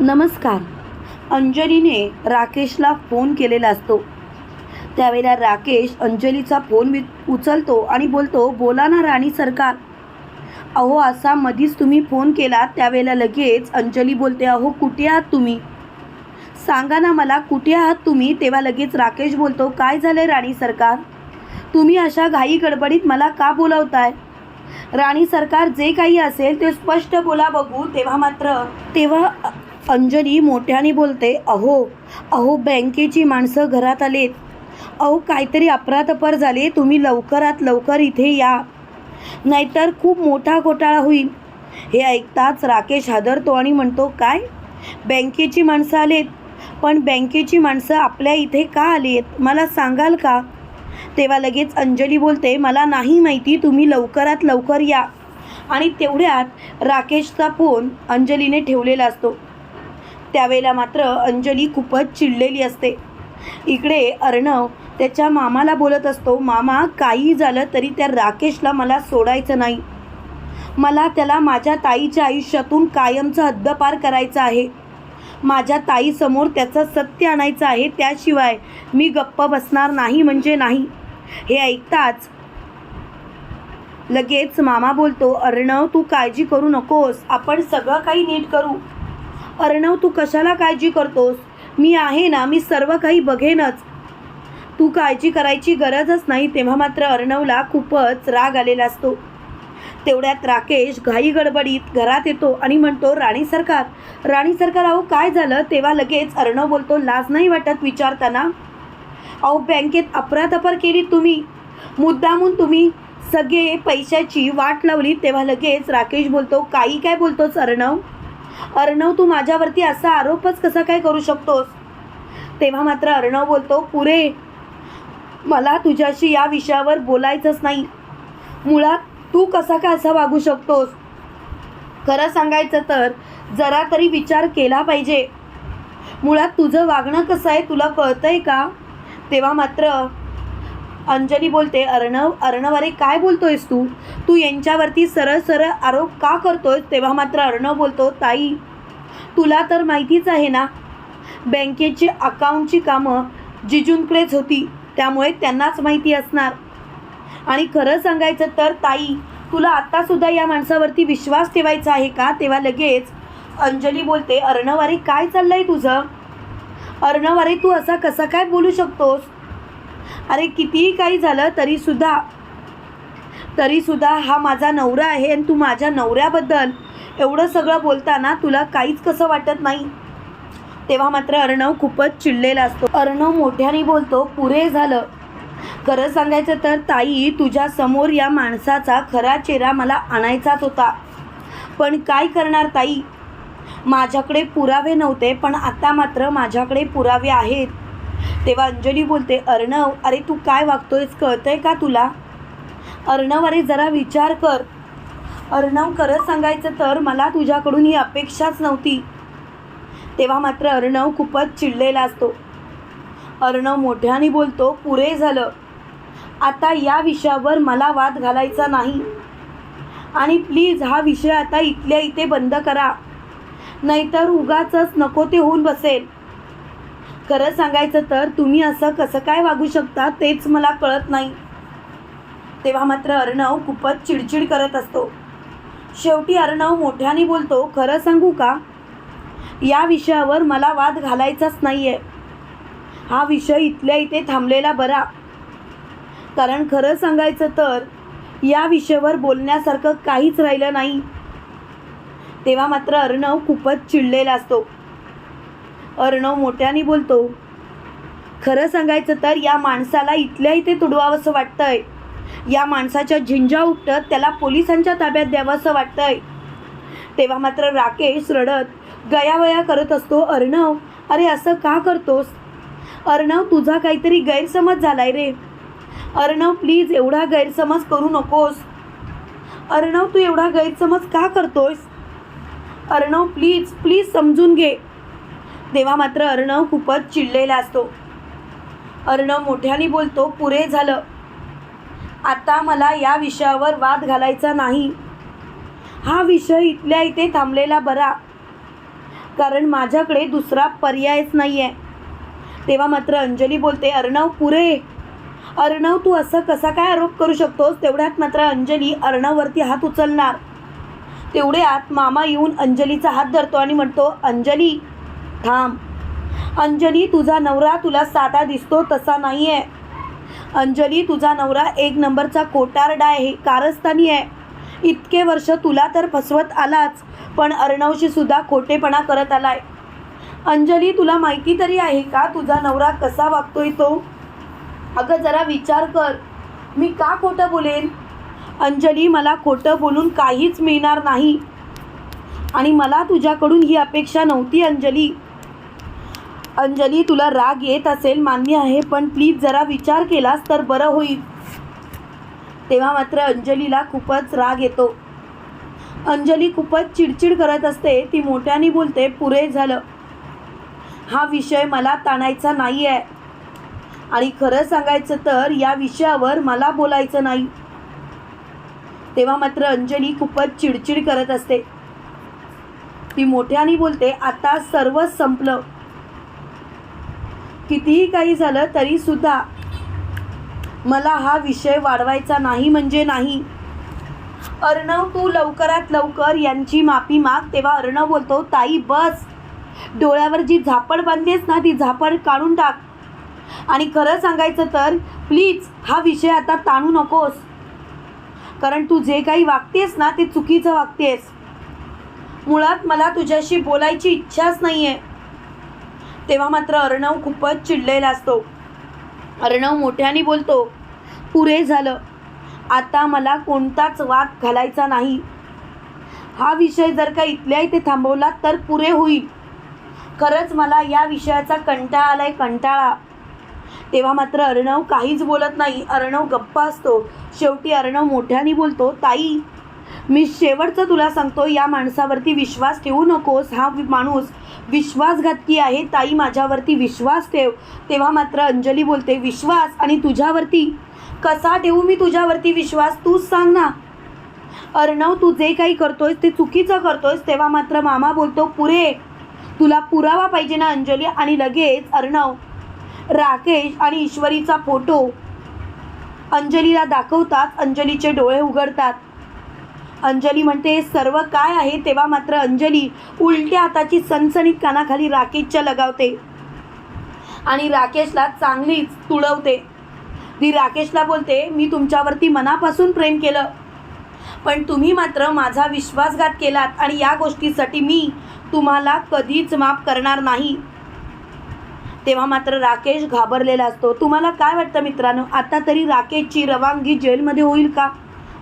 नमस्कार. अंजलीने राकेशला फोन केलेला असतो. त्यावेळेला राकेश अंजलीचा फोन वि उचलतो आणि बोलतो बोला ना राणी सरकार. अहो असा मधीच तुम्ही फोन केला त्यावेळेला लगेच अंजली बोलते अहो कुठे आहात तुम्ही? सांगा ना मला कुठे आहात तुम्ही? तेव्हा लगेच राकेश बोलतो काय झालं राणी सरकार? तुम्ही अशा घाई गडबडीत मला का बोलवताय? राणी सरकार जे काही असेल ते स्पष्ट बोला बघू. तेव्हा मात्र तेव्हा अंजली मोठ्याने बोलते अहो अहो बँकेची माणसं घरात आलेत. अहो काहीतरी अपरातपर झाले तुम्ही लवकरात लवकर इथे या. नाहीतर खूप मोठा घोटाळा होईल. हे ऐकताच राकेश हादरतो आणि म्हणतो काय? बँकेची माणसं आलेत. पण बँकेची माणसं आपल्या इथे का आलीत? मला सांगाल का? तेव्हा लगेच अंजली बोलते मला नाही माहिती तुम्ही लवकरात लवकर या. आणि तेवढ्यात राकेशचा फोन अंजलीने ठेवलेला असतो. त्यावेळेला मात्र अंजली खूपच चिडलेली असते. इकडे अर्णव त्याच्या मामाला बोलत असतो मामा काही झालं तरी त्या राकेशला मला सोडायचं नाही. मला त्याला माझ्या ताईच्या आयुष्यातून कायमचं हद्दपार करायचं आहे. माझ्या ताईसमोर त्याचं सत्य आणायचं आहे त्याशिवाय मी गप्प बसणार नाही म्हणजे नाही. हे ऐकताच लगेच मामा बोलतो अर्णव तू काळजी करू नकोस. आपण सगळं काही नीट करू. अर्णव तू कशाला काळजी करतोस? मी आहे ना मी सर्व काही बघेनच. तू काळजी करायची गरजच नाही तेव्हा मात्र अर्णवला खूपच राग आलेला असतो. तेवढ्यात राकेश घाई गडबडीत घरात येतो आणि म्हणतो राणी सरकार राणी सरकार अहो काय झालं? तेव्हा लगेच अर्णव बोलतो लाज नाही वाटत विचारताना? अहो बँकेत अपरातपर केली तुम्ही. मुद्दामून तुम्ही सगळे पैशाची वाट लावली. तेव्हा लगेच राकेश बोलतो काही काय बोलतोच अर्णव? अर्णव तू माझ्यावरती असा आरोपच कसा काय करू शकतोस? तेव्हा मात्र अर्णव बोलतो पुरे मला तुझ्याशी या विषयावर बोलायचंच नाही. मुळात तू कसा काय असा वागू शकतोस? खरं सांगायचं तर जरा तरी विचार केला पाहिजे. मुळात तुझं वागणं कसं आहे तुला कळतंय का? तेव्हा मात्र अंजली बोलते अर्णव अर्णव अरे काय बोलतोयस तू? तू यांच्यावरती सरळ सरळ आरोप का करतोय तेव्हा मात्र अर्णव बोलतो ताई तुला तर माहितीच आहे ना बँकेची अकाउंटची कामं जिजूंकडेच होती त्यामुळे त्यांनाच माहिती असणार. आणि खरं सांगायचं तर ताई तुला आत्तासुद्धा या माणसावरती विश्वास ठेवायचा आहे का? तेव्हा लगेच अंजली बोलते अर्णव अरे काय आहे तुझं? अर्णव अरे तू असा कसा काय बोलू शकतोस? अरे कितीही काही झालं तरीसुद्धा तरीसुद्धा हा माझा नवरा आहे आणि तू माझ्या नवऱ्याबद्दल एवढं सगळं बोलताना तुला काहीच कसं वाटत नाही? तेव्हा मात्र अर्णव खूपच चिडलेला असतो. अर्णव मोठ्याने बोलतो पुरे झालं. खरं सांगायचं तर ताई तुझ्या समोर या माणसाचा खरा चेहरा मला आणायचाच होता. पण काय करणार ताई? माझ्याकडे पुरावे नव्हते पण आता मात्र माझ्याकडे पुरावे आहेत. तेव्हा अंजली बोलते अर्णव अरे तू काय वागतोयस? कळतंय का तुला? अर्णव अरे जरा विचार कर. अर्णव खरंच सांगायचं तर मला तुझ्याकडून ही अपेक्षाच नव्हती. तेव्हा मात्र अर्णव खूपच चिडलेला असतो. अर्णव मोठ्याने बोलतो पुरे झालं. आता या विषयावर मला वाद घालायचा नाही. आणि प्लीज हा विषय आता इथल्या इथे बंद करा. नाहीतर उगाचच नको ते होऊन बसेल. खरं सांगायचं तर तुम्ही असं कसं काय वागू शकता तेच मला कळत नाही. तेव्हा मात्र अर्णव खूपच चिडचिड करत असतो. शेवटी अर्णव मोठ्याने बोलतो खरं सांगू का? या विषयावर मला वाद घालायचाच नाही आहे हा विषय इथल्या इथे थांबलेला बरा. कारण खरं सांगायचं तर या विषयावर बोलण्यासारखं काहीच राहिलं नाही. तेव्हा मात्र अर्णव खूपच चिडलेला असतो. अर्णव मोठ्याने बोलतो खरं सांगायचं तर या माणसाला इथल्या इथे तुडवावंसं वाटतंय. या माणसाच्या झिंजा उपटत त्याला पोलिसांच्या ताब्यात द्यावंसं वाटतंय. तेव्हा मात्र राकेश रडत गयावया करत असतो अर्णव अरे असं का करतोस? अर्णव तुझा काहीतरी गैरसमज झालाय रे. अर्णव प्लीज एवढा गैरसमज करू नकोस. अर्णव तू एवढा गैरसमज का करतोयस अर्णव प्लीज प्लीज समजून घे. तेव्हा मात्र अर्णव खूपच चिडलेला असतो. अर्णव मोठ्याने बोलतो पुरे झालं. आता मला या विषयावर वाद घालायचा नाही. हा विषय इथल्या इथे थांबलेला बरा. कारण माझ्याकडे दुसरा पर्यायच नाही आहे तेव्हा मात्र अंजली बोलते अर्णव पुरे. अर्णव तू असं कसा काय आरोप करू शकतोस? तेवढ्यात मात्र अंजली अर्णववरती हात उचलणार. तेवढे आत मामा येऊन अंजलीचा हात धरतो आणि म्हणतो अंजली थांब. अंजली तुझा नवरा तुला साधा दिसतो तसा नाही आहे अंजली तुझा नवरा एक नंबरचा कोटारडा आहे कारस्थानी आहे. इतके वर्ष तुला तर फसवत आलाच पण अर्णवशी सुद्धा खोटेपणा करत आलाय. अंजली तुला माहिती तरी आहे का तुझा नवरा कसा वागतोय तो? अगं जरा विचार कर. मी का खोटं बोलेन? अंजली मला खोटं बोलून काहीच मिळणार नाही. आणि मला तुझ्याकडून ही अपेक्षा नव्हती अंजली. अंजली तुला राग येत असेल मान्य आहे पण प्लीज जरा विचार केलास तर बरं होईल. तेव्हा मात्र अंजलीला खूपच राग येतो. अंजली खूपच चिडचिड करत असते ती मोठ्याने बोलते पुरे झालं. हा विषय मला ताणायचा नाही आहे आणि खरं सांगायचं तर या विषयावर मला बोलायचं नाही. तेव्हा मात्र अंजली खूपच चिडचिड करत असते. ती मोठ्याने बोलते आता सर्वच संपलं. कितीही काही झालं तरीसुद्धा मला हा विषय वाढवायचा नाही म्हणजे नाही. अर्णव तू लवकरात लवकर यांची माफी माग. तेव्हा अर्णव बोलतो ताई बस. डोळ्यावर जी झापड बांधलीस ना ती झापड काढून टाक. आणि खरं सांगायचं तर प्लीज हा विषय आता ताणू नकोस. कारण तू जे काही वागतेस ना ते चुकीचं वागतेस. मुळात मला तुझ्याशी बोलायची इच्छाच नाही आहे तेव्हा मात्र अर्णव खूपच चिडलेला असतो. अर्णव मोठ्याने बोलतो पुरे झालं. आता मला कोणताच वाद घालायचा नाही. हा विषय जर का इथल्या इथे थांबवला तर पुरे होईल. खरंच मला या विषयाचा कंटाळा आलाय कंटाळा. तेव्हा मात्र अर्णव काहीच बोलत नाही. अर्णव गप्पा असतो. शेवटी अर्णव मोठ्याने बोलतो ताई मी शेवटचं तुला सांगतो या माणसावरती विश्वास ठेवू नकोस. हा माणूस विश्वासघातकी आहे. ताई माझ्यावरती विश्वास ठेव. तेव्हा मात्र अंजली बोलते विश्वास? आणि तुझ्यावरती? कसा ठेवू मी तुझ्यावरती विश्वास? तूच सांग ना. अर्णव तू जे काही करतोयस ते चुकीचं करतोयस. तेव्हा मात्र मामा बोलतो पुरे तुला पुरावा पाहिजे ना अंजली? आणि लगेच अर्णव राकेश आणि ईश्वरीचा फोटो अंजलीला दाखवतात. अंजलीचे डोळे उघडतात. अंजली म्हणते सर्व काय आहे तेव्हा मात्र अंजली उलट्या हाताची सनसनीत कानाखाली राकेशच्या लगावते आणि राकेशला चांगलीच तुडवते. ती राकेशला बोलते मी तुमच्यावरती मनापासून प्रेम केलं. पण तुम्ही मात्र माझा विश्वासघात केलात आणि या गोष्टीसाठी मी तुम्हाला कधीच माफ करणार नाही. तेव्हा मात्र राकेश घाबरलेला असतो. तुम्हाला काय वाटतं मित्रांनो? आता तरी राकेशची रवानगी जेलमध्ये होईल का?